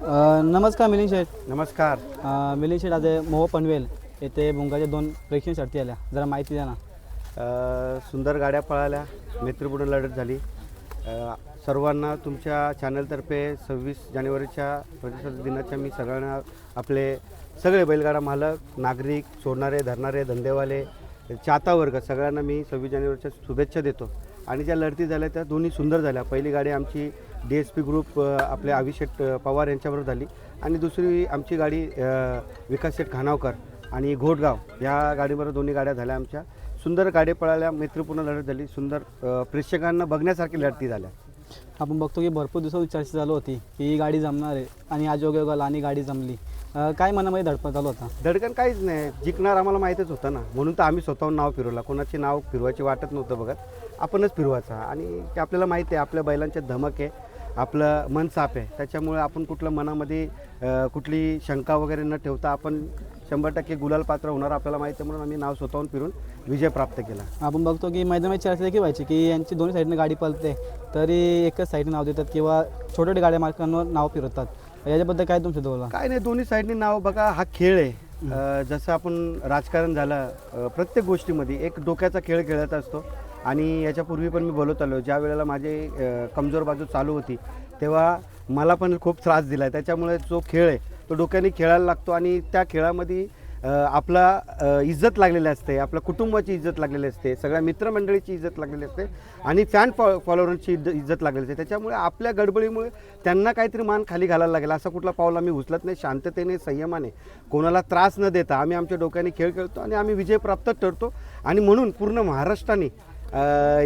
अ, नमस्कार मिलिंद शेठ. नमस्कार. अ, मिलिंद शेठ आज मोह पनवेल येथे भुंगाच्या दोन प्रेक्षणीय शर्ती आल्या. जरा माहिती द्या ना. अ, सुंदर गाड्या पळाल्या. मैत्रीपूर्ण लढत झाली. अ, सर्वांना तुमच्या चॅनलतर्फे सव्वीस जानेवारीच्या प्रजासत्ताक दिनाच्या मी सगळ्यांना आपले सगळे बैलगाडा मालक नागरिक सोडणारे धरणारे धंदेवाले चाहता वर्ग सगळ्यांना मी सव्वीस जानेवारीच्या शुभेच्छा देतो. आणि ज्या लढती झाल्या त्या दोन्ही सुंदर झाल्या. पहिली गाडी आमची डी एस पी ग्रुप आपले अभिषेक पवार यांच्याबरोबर झाली. आणि दुसरी आमची गाडी विकास शेठ खानावकर आणि घोटगाव या गाडीबरोबर दोन्ही गाड्या झाल्या आमच्या. सुंदर गाडी पळाल्या मैत्रीपूर्ण लढत झाली. सुंदर प्रेक्षकांना बघण्यासारखी लढती झाल्या. आपण बघतो की भरपूर दिवसांनी चर्चा चालू होती की ही गाडी जमणार आहे आणि आज योगायोगाला आणि गाडी जमली. काय मनामध्ये धडपड चालू होता? धडकन काहीच नाही. जिंकणार आम्हाला माहीतच होतं ना. म्हणून तर आम्ही स्वतःहून नाव फिरवलं. कोणाचे नाव फिरवायची वाटत नव्हतं बघत. आपणच फिरवायचं. आणि आपल्याला माहिती आहे आपल्या बैलांचे धमक आहे. आपलं मन साफ आहे. त्याच्यामुळे आपण कुठलं मनामध्ये कुठली शंका वगैरे न ठेवता आपण शंभर टक्के गुलाल पात्र होणार आपल्याला माहिती आहे म्हणून आम्ही नाव स्वतःहून फिरून विजय प्राप्त केला. आपण बघतो की मैदानामध्ये चर्चा देखील व्हायची की यांची दोन्ही साईडने गाडी पळते तरी एकच साईडने नाव देतात किंवा छोट्या छोट्या गाड्या मालकांवर नाव फिरवतात. याच्याबद्दल काय तुमचं बोला काय नाही दोन्ही साईडनी नाव बघा हा खेळ आहे. जसं आपण राजकारण झालं प्रत्येक गोष्टीमध्ये एक डोक्याचा खेळ खेळत असतो. आणि याच्यापूर्वी पण मी बोलत आलो ज्या वेळेला माझे कमजोर बाजू चालू होती तेव्हा मला पण खूप त्रास दिला. त्याच्यामुळे जो खेळ आहे तो डोक्याने खेळायला लागतो आणि त्या खेळामध्ये आपला इज्जत लागलेली असते आपल्या कुटुंबाची इज्जत लागलेली असते सगळ्या मित्रमंडळीची इज्जत लागलेली असते आणि फॅन फॉ फॉलोअरांची इज्जत लागलेली असते. त्याच्यामुळे आपल्या गडबडीमुळे त्यांना काहीतरी मान खाली घालायला लागेल असा कुठला पाऊल आम्ही उचलत नाही. शांततेने संयमाने कोणाला त्रास न देता आम्ही आमच्या डोक्याने खेळ खेळतो आणि आम्ही विजय प्राप्त ठरतो. आणि म्हणून पूर्ण महाराष्ट्राने अ,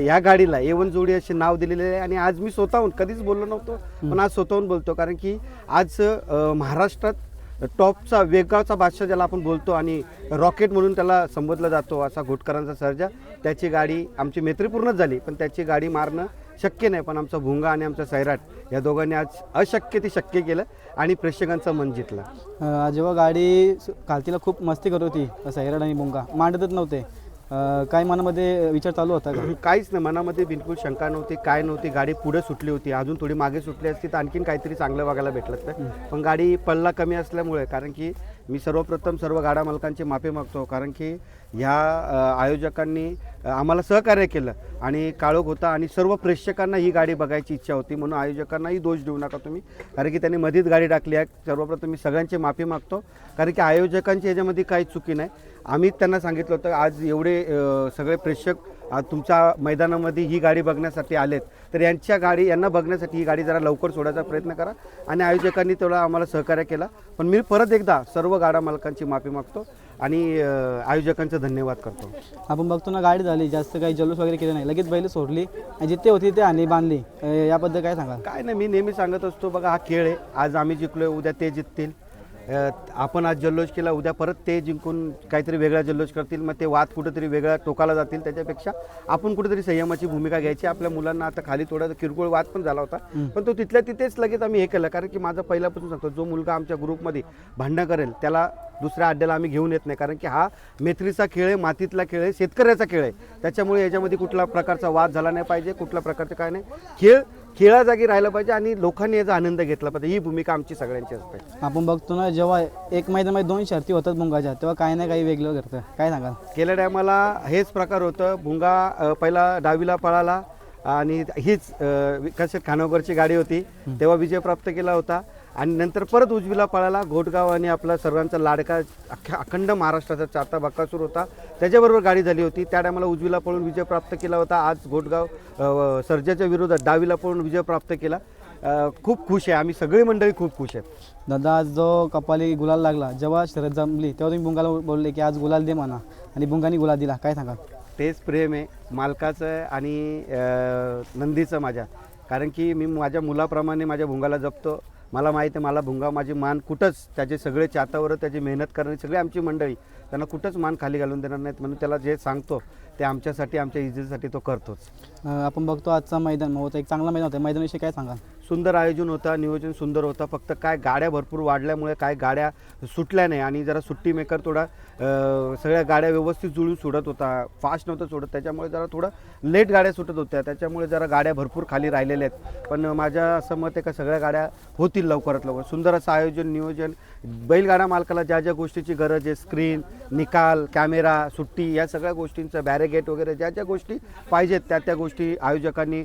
या गाडीला एवन जोडी असे नाव दिलेले आहे आणि आज मी स्वतःहून कधीच बोललो नव्हतो पण आज स्वतःहून बोलतो. कारण की आज महाराष्ट्रात टॉपचा वेगाचा बादशाह ज्याला आपण बोलतो आणि रॉकेट म्हणून त्याला संबोधलं जातो असा घोटकरांचा सर्जा त्याची गाडी आमची मैत्रीपूर्णच झाली पण त्याची गाडी मारणं शक्य नाही. पण आमचा भुंगा आणि आमचा सैराट या दोघांनी आज अशक्य ते शक्य केलं आणि प्रेक्षकांचं मन जिंकलं. जेव्हा गाडी घालतीला खूप मस्ती करत होती सैराड आणि बुंगा मांडतच नव्हते. अ, काय मनामध्ये विचार चालू होता का? काहीच नाही. मनामध्ये बिलकुल शंका नव्हती काय नव्हती. गाडी पुढे सुटली होती. अजून थोडी मागे सुटली असती तर आणखीन काहीतरी चांगलं बघायला भेटलं असतं. पण गाडी पल्ला कमी असल्यामुळे कारण की मी सर्वप्रथम सर्व गाड्या मालकांची माफी मागतो कारण की ह्या आयोजकांनी आम्हाला सहकार्य केलं आणि काळोख होता आणि सर्व प्रेक्षकांना ही गाडी बघायची इच्छा होती म्हणून आयोजकांनाही दोष देऊ नका तुम्ही कारण की त्यांनी मधीच गाडी टाकली आहे. सर्वप्रथम मी सगळ्यांची माफी मागतो कारण की आयोजकांची याच्यामध्ये काही चुकी नाही. आम्ही त्यांना सांगितलं होतं आज एवढे सगळे प्रेक्षक तुमच्या मैदानामध्ये ही गाडी बघण्यासाठी आलेत. तर यांच्या गाडी यांना बघण्यासाठी ही गाडी जरा लवकर सोडायचा प्रयत्न करा आणि आयोजकांनी तेवढा आम्हाला सहकार्य केला. पण मी परत एकदा सर्व गाडा मालकांची माफी मागतो आणि आयोजकांचं धन्यवाद करतो. आपण बघतो ना गाडी झाली जास्त काही जल्लोष वगैरे केलं नाही. लगेच बैल सोडली आणि जिथे होती ते आणि बांधली. याबद्दल काय सांगाल? काय नाही मी नेहमी सांगत असतो बघा हा खेळ आहे. आज आम्ही जिंकलोय उद्या ते जिंकतील. आपण आज जल्लोष केला उद्या परत ते जिंकून काहीतरी वेगळा जल्लोष करतील मग ते वाद कुठेतरी वेगळ्या टोकाला जातील त्याच्यापेक्षा आपण कुठेतरी संयमाची भूमिका घ्यायची. आपल्या मुलांना आता खाली थोडा किरकोळ वाद पण झाला होता. पण तो तिथल्या तिथेच लगेच आम्ही हे केलं कारण की माझा पहिल्यापासून सांगतो जो मुलगा आमच्या ग्रुपमध्ये भांडणं करेल त्याला दुसऱ्या अड्ड्याला आम्ही घेऊन येत नाही कारण की हा मेत्रीचा खेळ आहे मातीतला खेळ आहे शेतकऱ्याचा खेळ आहे. त्याच्यामुळे याच्यामध्ये कुठला प्रकारचा वाद झाला नाही पाहिजे कुठल्या प्रकारचं काय नाही. खेळ खेळा जागी राहिला पाहिजे आणि लोकांनी याचा आनंद घेतला पाहिजे. ही भूमिका आमची सगळ्यांची असते. आपण बघतो ना जेव्हा एक मैदानामध्ये दोन शर्ती होतात मुंगाच्या तेव्हा काही ना काही वेगळं करतं काय सांगाल? गेल्या टायमाला हेच प्रकार होतं. भुंगा पहिला डावीला पळाला आणि हीच विकास खानावरची गाडी होती. तेव्हा विजय प्राप्त केला होता. आणि नंतर परत उजवीला पळाला. घोटगाव आणि आपला सर्वांचा लाडका अख्ख्या अखंड महाराष्ट्राचा चारता बक्कासूर होता. त्याच्याबरोबर गाडी झाली होती. त्या टायमाला उजवीला पळून विजय प्राप्त केला होता. आज घोटगाव सर्जाच्या विरोधात डावीला पळून विजय प्राप्त केला. खूप खुश आहे. आम्ही सगळी मंडळी खूप खुश आहेत दादा आज जो कपाली गुलाल लागला जेव्हा शरद जमली तेव्हा तुम्ही बुंगाला बोलले की आज गुलाल दे म्हणा आणि बुंगानी गुलाल दिला. काय सांगाल? तेच प्रेम आहे. मालकाचं आणि अ, नंदीचं माझ्या. कारण की मी माझ्या मुलाप्रमाणे माझ्या भुंगाला जपतो. मला माहीत आहे मला भुंगा माझी मान कुठंच त्याचे सगळे चातावर त्याची मेहनत करणारी सगळी आमची मंडळी त्यांना कुठंच मान खाली घालून देणार नाहीत म्हणून त्याला जे सांगतो ते आमच्यासाठी आमच्या इज्जतीसाठी तो करतोच. आपण बघतो आजचा मैदान मग एक चांगला मैदान होतं. मैदानाविषयी काय सांगा सुंदर आयोजन होता नियोजन सुंदर होतं. फक्त काय गाड्या भरपूर वाढल्यामुळे काय गाड्या सुटल्या नाही आणि जरा सुट्टी मेकर थोडा सगळ्या गाड्या व्यवस्थित जुळून सोडत होता. फास्ट नव्हतं सोडत त्याच्यामुळे जरा थोडं लेट गाड्या सुटत होत्या. त्याच्यामुळे जरा गाड्या भरपूर खाली राहिलेल्या आहेत. पण माझ्या असं मत आहे का सगळ्या गाड्या होतील लवकरात लवकर. सुंदर असं आयोजन नियोजन बैलगाडा मालकाला ज्या ज्या गोष्टीची गरज आहे स्क्रीन निकाल कॅमेरा सुट्टी या सगळ्या गोष्टींचं बॅरेगेट वगैरे ज्या ज्या गोष्टी पाहिजेत त्या त्या गोष्टी आयोजकांनी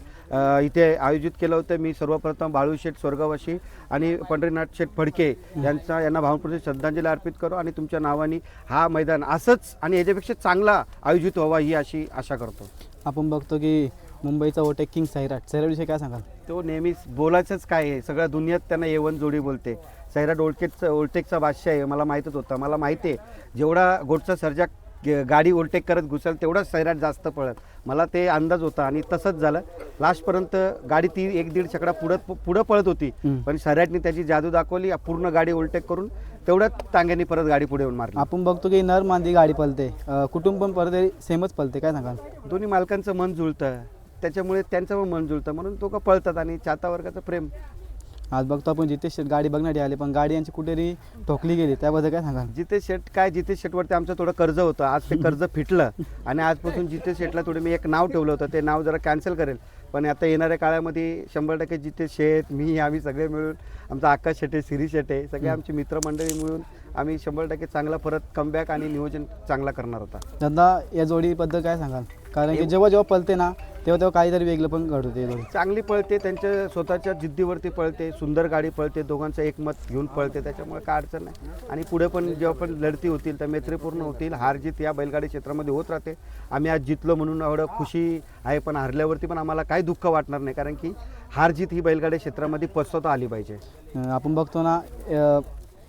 इथे आयोजित केलं होतं. मी सर्वप्रथम बाळू शेठ स्वर्गवासी आणि पंढरीनाथ शेठ फडके यांचा यांना भावपूर्ण श्रद्धांजली अर्पित करू आणि तुमच्या नावाने हा मैदान असंच आणि याच्यापेक्षा चांगला आयोजित व्हावा ही अशी आशा करतो. आपण बघतो की मुंबईचा ओटेक किंग सैराट. सैराटविषयी काय सांगाल? तो नेहमीच बोलायचंच काय आहे? सगळ्या दुनियात त्यांना येवन जोडी बोलते. सैराट ओळखेचा ओल्टेकचा बादशाह आहे मला माहीतच होतं. मला माहिती आहे जेवढा गोडचा सर्जा ग- गाडी ओव्हरटेक करत घुसल तेवढाच सैराट जास्त पळत. मला ते अंदाज होता आणि तसंच झालं. लास्टपर्यंत गाडी ती एक दीड चकडा पुढं पुढं पळत होती. पण सैराटने त्याची जादू दाखवली पूर्ण गाडी ओव्हरटेक करून तेवढ्याच टांग्यांनी परत गाडी पुढे येऊन मारली. आपण बघतो की नर मांदी गाडी पलते कुटुंब पण परत सेमच पलते काय सांगाल? दोन्ही मालकांचं मन जुळतं. त्याच्यामुळे त्यांचं पण मन जुळतं. म्हणून तो का पळतात आणि चाहता वर्गाचं प्रेम आज बघतो आपण जिथे शेट गाडी बघण्यासाठी आले पण गाडी यांची कुठेतरी ठोकली गेली. त्याबद्दल काय सांगाल? जिथे शेट काय जिथे शेटवरती आमचं थोडं कर्ज होतं. आज ते कर्ज फिटलं. आणि आजपासून जिथे शेटला थोडं मी एक नाव ठेवलं होतं. ते नाव जरा कॅन्सल करेल. पण आता येणाऱ्या काळामध्ये शंभर टक्के जिथे शेत मी आम्ही सगळे मिळून आमचा आकाश शेटे सिरी शेटे सगळे आमची मित्रमंडळी मिळून आम्ही शंभर टक्के चांगला परत कमबॅक आणि नियोजन चांगला करणार होता. दादा या जोडीबद्दल काय सांगाल? कारण की जेव्हा जेव्हा पलते ना तेव्हा तेव्हा काहीतरी वेगळं पण घडते जोडी चांगली पळते त्यांच्या स्वतःच्या जिद्दीवरती पळते सुंदर गाडी पळते दोघांचं एकमत घेऊन पळते त्याच्यामुळे काय अडचण नाही. आणि पुढे पण जेव्हा पण लढती होतील तर मैत्रीपूर्ण होतील हार जीत या बैलगाडी क्षेत्रामध्ये होत राहते. आम्ही आज जितलो म्हणून एवढं खुशी आहे पण हारल्यावरती पण आम्हाला काही दुःख वाटणार नाही कारण की हार जीत ही बैलगाडी क्षेत्रामध्ये पचवता आली पाहिजे. आपण बघतो ना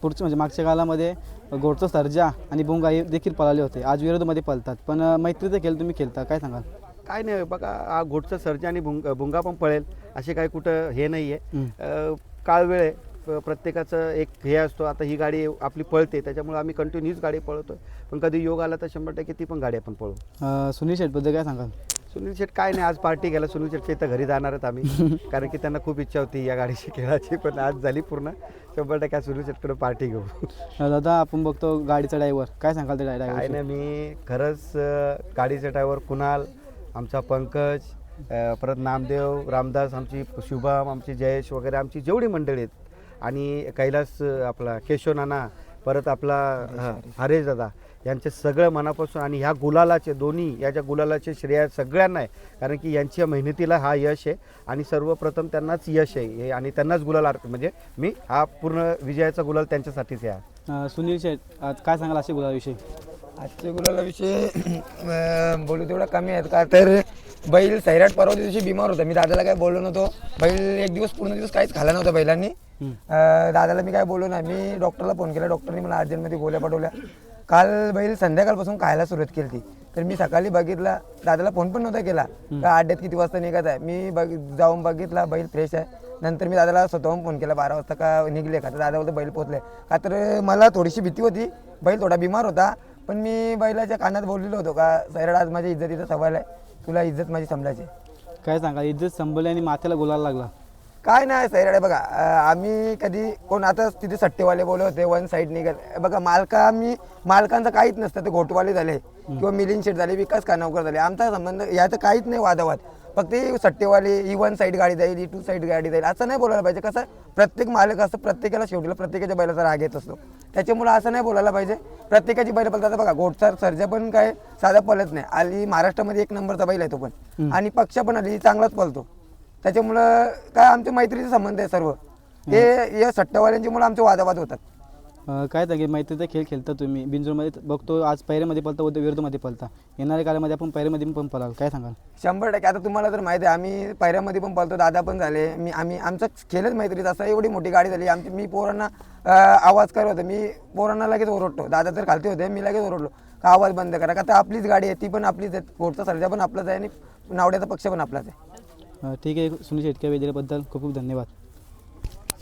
पुढच्या म्हणजे मागच्या कालामध्ये गोडचं सर्जा आणि बुंगा हे देखील पळाले होते. आज विरोधमध्ये पळतात. पण मैत्रीचा खेळ तुम्ही खेळता. काय सांगाल? काय नाही बघा हा घोटचं सर्जा आणि भुंग भुंगा पण पळेल असे काही कुठं हे नाही. आहे काळ वेळ आहे. प्रत्येकाचं एक हे असतो. आता ही गाडी आपली पळते त्याच्यामुळे आम्ही कंटिन्यूच गाडी पळवतो पण कधी योग आला तर शंभर टक्के ती पण गाडी आपण पळवू. अं, सुनील शेटबद्दल काय सांगाल? सुनील शेठ काय नाही आज पार्टी घ्यायला सुनील शेठच्या इथं घरी जाणार आहेत आम्ही. कारण की त्यांना खूप इच्छा होती या गाडीची खेळाची पण आज झाली पूर्ण. शंभर टक्के आज सुनील शेठकडे पार्टी घेऊ. दादा आपण बघतो गाडीचा ड्रायव्हर काय सांगाल काय ड्रायव्हर नाही मी खरंच अं, गाडीचे ड्रायव्हर कुणाल आमचा पंकज अं, परत नामदेव रामदास आमची शुभम आमची जयेश वगैरे आमची जेवढी मंडळी आहेत. आणि कैलास अं, आपला केशव नाना परत आपला हरेश दादा यांचे सगळं मनापासून आणि ह्या गुलालाचे दोन्ही या ज्या गुलालाचे श्रेय सगळ्यांना आहे कारण की यांच्या मेहनतीला हा यश आहे आणि सर्वप्रथम त्यांनाच यश आहे. हे आणि त्यांनाच गुलाल अर्थ म्हणजे मी हा पूर्ण विजयाचा गुलाल त्यांच्यासाठीच आहे. हा. सुनील आज काय सांगाल अशी गुलाविषयी आजच्या गुलालाविषयी बोलू तेवढं कमी आहेत. का तर बैल सैराट परवा दिवशी बिमार होता. मी दादाला काय बोललो नव्हतो. बैल एक दिवस पूर्ण दिवस काहीच खाला नव्हता बैलांनी. दादाला मी काय बोललो नाही. मी डॉक्टरला फोन केला. डॉक्टरनी मला अर्जंटमध्ये गोळ्या पाठवल्या. काल बैल संध्याकाळपासून खायला सुरुवात केली ती तर मी सकाळी बघितला दादाला फोन पण नव्हता केला. का अड्ड्यात किती वाजता निघत आहे? मी बघ जाऊन बघितला बैल फ्रेश आहे. नंतर मी दादाला स्वतःहून फोन केला बारा वाजता का निघले का? तर दादा बोलतो बैल पोचले का तर मला थोडीशी भीती होती. बैल थोडा बिमार होता. पण मी बैलाच्या कानात बोललेलो होतो का सैराड आज माझ्या इज्जतीचा सवाल आहे तुला इज्जत माझी समजायची काय सांगाल? इज्जत संभली आणि माथ्याला गुलाल लागला. काय नाही सैराडे बघा अं, आम्ही कधी कोण आता तिथे सट्टेवाले बोलले होते वन साईड निघत. बघा मालका आम्ही मालकांचं काहीच नसतं ते घोटवाले झाले. किंवा मिलिंद शेट झाले विकास कानावकर झाले. आमचा संबंध याचं काहीच नाही वादावाद फक्त ही सट्टेवाले ही वन साईड गाडी जाईल ही टू साईड गाडी जाईल असं नाही बोलायला पाहिजे. कसं प्रत्येक मालक असतं प्रत्येकाला शेवटीला प्रत्येकाच्या बैलाचा राग येत असतो. त्याच्यामुळे असं नाही बोलायला पाहिजे. प्रत्येकाची बैल पळतात. बघा घोटसर सर्जा पण काय साधा पळत नाही. आली महाराष्ट्रामध्ये एक नंबरचा बैल आहे तो पण. आणि पक्ष पण आली चांगलाच पळतो. त्याच्यामुळं काय आमच्या मैत्रीचे संबंध आहे सर्व. हे या सट्टावाल्यांच्या मुळे आमचे वादावाद होतात. अं, काय सांगेल मैत्रीचा खेळ खेळता तुम्ही? बिंजोरमध्ये बघतो आज पैऱ्यामध्ये पलता उद्या विरोधमध्ये पलता येणाऱ्या काळामध्ये आपण पैऱ्यामध्ये पण पळाल काय सांगाल? शंभर टक्के. आता तुम्हाला तर माहिती आहे आम्ही पायऱ्यामध्ये पण पळतो दादा पण झाले. मी आम्ही आमचं खेळच मैत्रीत असं एवढी मोठी गाडी झाली. आमची मी पोरांना अं, आवाज करत होतो. मी पोरांना लगेच ओरडतो. दादा तर खालते होते मी लगेच ओरडलो. का आवाज बंद करा? का तर आपलीच गाडी आहे ती पण आपलीच आहे कोर्टचा सर्जा पण आपलाच आहे आणि नावड्याचा पक्ष पण आपलाच आहे. ठीक आहे सुनील शेटके वेदिरेबद्दल खूप खूप धन्यवाद.